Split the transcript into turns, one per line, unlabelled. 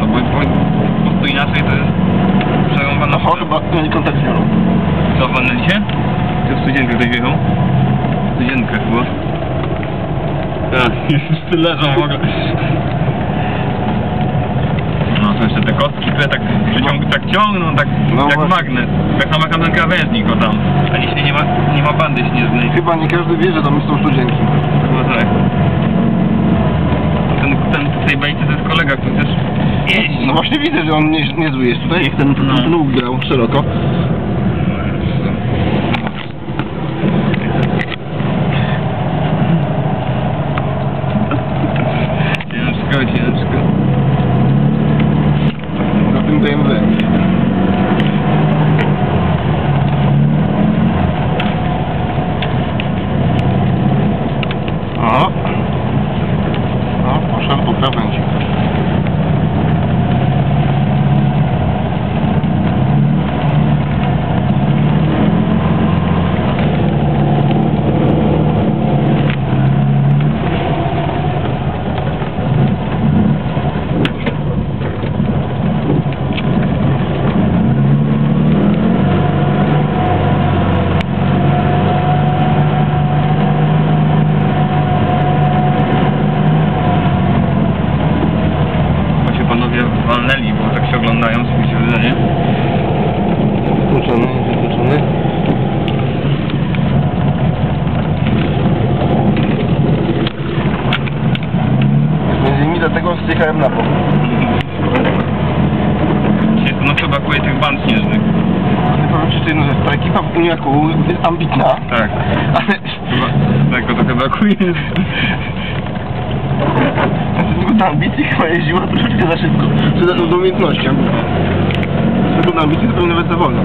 to, bo, bo po prostu inaczej to jest przerąbana
Aha, chyba mieli kontakt z Jolą.
Co, walnęliście? Czy w studzienkę ktoś wjechał? Studzienkę chyba. Tak, wszyscy leżą w ogóle. No to jeszcze te kostki, które tak, przyciąg, tak ciągną, tak
No
jak
właśnie.
magnes. Tak samo jak na ten krawężnik o tam. A jeśli nie ma, nie ma bandy śnieżnej.
Chyba nie każdy wie, że tam są studzienki.
Chyba tak. Ten, ten w tej bajce to jest kolega, który też jeździ.
No właśnie widzę, że on nie, niezły jest tutaj, jak ten,
No.
łuk grał szeroko.
Ciężko, ciężko.
Na tym BMW. O! O, poszedł po krawędzi.
Bo się walnęli, bo tak się oglądają, się wydaje.
Wykluczony, wykluczony. Między innymi dlatego zjechałem na bok.
No chyba brakuje tych band śnieżnych.
Ci jeszcze jedną rzecz, ta ekipa w Uniaku jest ambitna,
Tak.
ale
Chyba, tego trochę brakuje.
tylko na ambicji chyba jeździła troszeczkę za szybko, za, z umiejętnością. Z na ambicji to był nawet za wolno.